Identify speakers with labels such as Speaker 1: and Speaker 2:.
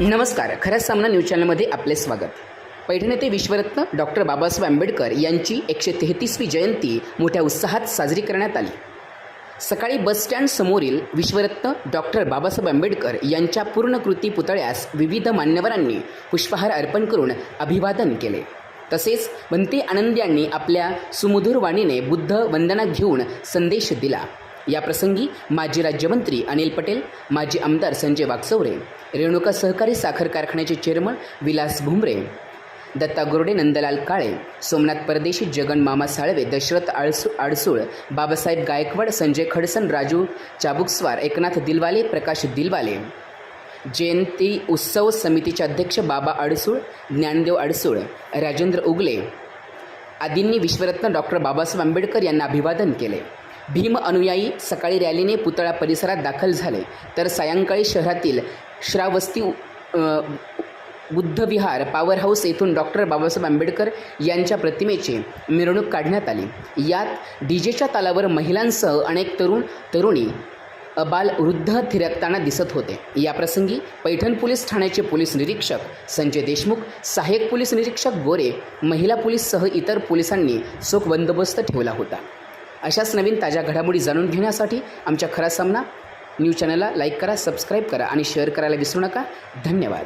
Speaker 1: नमस्कार. खरा सामना न्यूज चॅनलमध्ये आपले स्वागत. पैठण येथे विश्वरत्न डॉक्टर बाबासाहेब आंबेडकर यांची एकशे तेहतीसवी जयंती मोठ्या उत्साहात साजरी करण्यात आली. सकाळी बसस्टँड समोरील विश्वरत्न डॉक्टर बाबासाहेब आंबेडकर यांच्या पूर्णकृती पुतळ्यास विविध मान्यवरांनी पुष्पहार अर्पण करून अभिवादन केले. तसेच बंते आनंद यांनी आपल्या सुमधुर वाणीने बुद्ध वंदना घेऊन संदेश दिला. याप्रसंगी माजी राज्यमंत्री अनिल पटेल माजी आमदार संजय वागचौरे रेणुका सहकारी साखर कारखान्याचे चेअरमन विलास भुमरे दत्ता गुर्डे नंदलाल काळे सोमनाथ परदेशी जगन मामा साळवे दशरथ आळसू आडसूळ बाबासाहेब गायकवाड संजय खडसन राजू चाबुकस्वार एकनाथ दिलवाले प्रकाश दिलवाले. जयंती उत्सव समितीचे अध्यक्ष बाबा अडसूळ ज्ञानदेव अडसूळ राजेंद्र उगले. आदींनी विश्वरत्न डॉक्टर बाबासाहेब आंबेडकर यांना अभिवादन केले. भीम अनुयायी सकाळी रॅलीने पुतळा परिसरात दाखल झाले. तर सायंकाळी शहरातील श्रावस्ती बुद्धविहार पॉवर हाऊस येथून डॉक्टर बाबासाहेब आंबेडकर यांच्या प्रतिमेची मिरवणूक काढण्यात आली. यात डीजेच्या तालावर महिलांसह अनेक तरुण तरुणी अबाल वृद्ध थिरकताना दिसत होते. याप्रसंगी पैठण पोलीस ठाण्याचे पोलीस निरीक्षक संजय देशमुख सहाय्यक पोलीस निरीक्षक गोरे महिला पोलीससह इतर पोलिसांनी चोख बंदोबस्त ठेवला होता. अशाच नवीन ताज्या घडामोडी जाणून घेण्यासाठी आमच्या खरा सामना न्यूज चॅनलला लाईक करा सबस्क्राईब करा आणि शेअर करायला विसरू नका. धन्यवाद.